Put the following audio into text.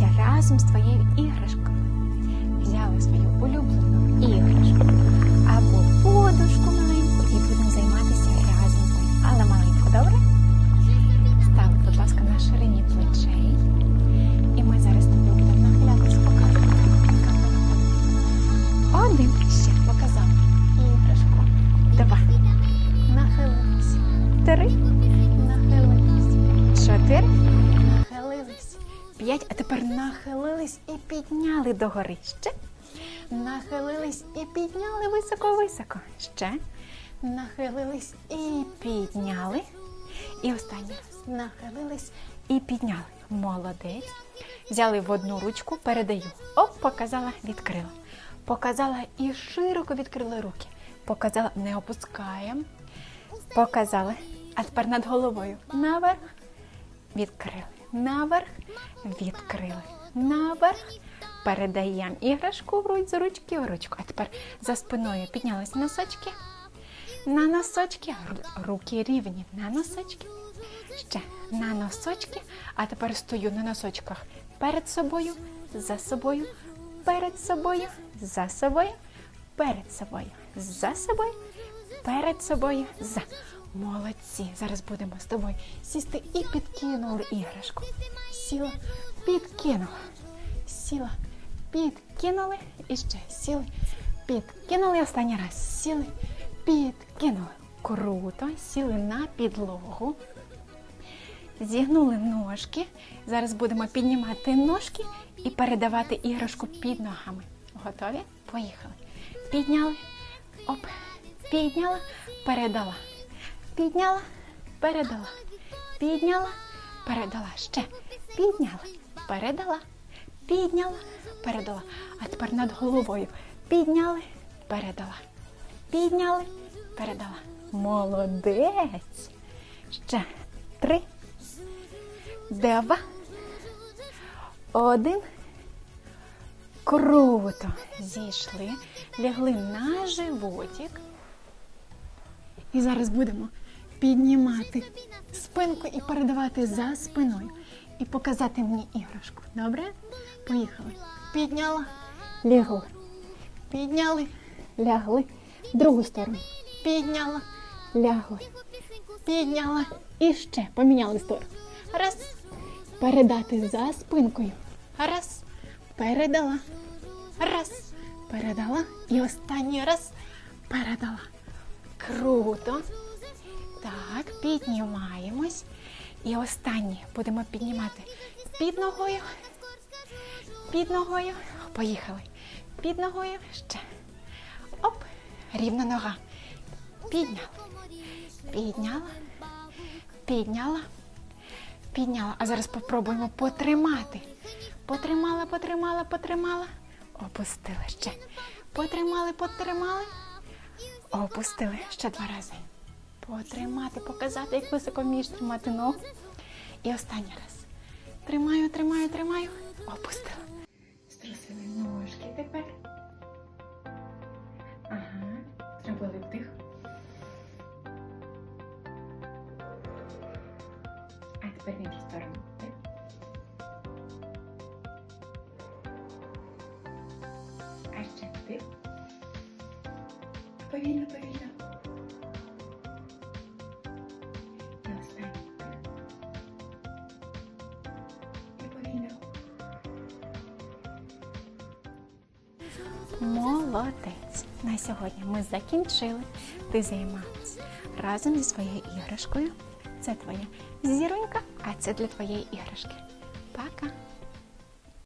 займатися разом з твоєю іграшкою. Взяли свою улюблену іграшку П'ять. А тепер нахилились і підняли догори. Ще. Нахилились і підняли високо-високо. Ще. Нахилились і підняли. І останній раз нахилились і підняли. Молодець. Взяли в одну ручку, передаю. Оп, показала, відкрила. Показала і широко відкрили руки. Показала, не опускаємо. Показали. А тепер над головою. Наверх. Відкрили. Наверх. Відкрили. Наверх. Передаємо іграшку в з ручки в ручку. А тепер за спиною піднялись носочки. На носочки. Руки рівні. На носочки. Ще на носочки. А тепер стою на носочках перед собою, за собою, перед собою, за собою, перед собою, за собою, перед собою, за. Молодці. Зараз будемо з тобою сісти і підкинули іграшку. Сіла, підкинула. Сіла, підкинули і ще сіли, підкинули. Останній раз сіли, підкинули. Круто, сіли на підлогу. Зігнули ножки. Зараз будемо піднімати ножки і передавати іграшку під ногами. Готові? Поїхали. Підняли. Оп. Підняла, передала. Підняла, передала. Підняла, передала. Ще. Підняла, передала. Підняла, передала. А тепер над головою. Підняли, передала. Підняли, передала. Молодець. Ще три, два, один. Круто. Зійшли, лягли на животик. І зараз будемо піднімати спинку і передавати за спиною. І показати мені іграшку. Добре? Поїхали. Підняла, лягли. Підняли, лягли. Другу сторону. Підняла, лягли. Підняла. І ще поміняли сторону. Раз. Передати за спинкою. Раз. Передала. Раз. Передала. І останній раз передала. Круто. Так, піднімаємось. І останнє будемо піднімати під ногою. Під ногою. Поїхали. Під ногою. Ще. Оп. Рівна нога. Підняла. Підняла. Підняла. Підняла. А зараз попробуємо потримати. Потримала, потримала, потримала. Опустили ще. Потримали, потримали. Опустили ще два рази. Потримати, показати, як високо вмієш тримати ногу. І останній раз. Тримаю, тримаю, тримаю. Опустила. Струсили ножки тепер. Ага. Зробили вдих. А тепер в сторону. Повільно, повільно. Повільно. Молодець! На сьогодні ми закінчили. Ти займалась разом зі своєю іграшкою. Це твоя зіронька, а це для твоєї іграшки. Пока!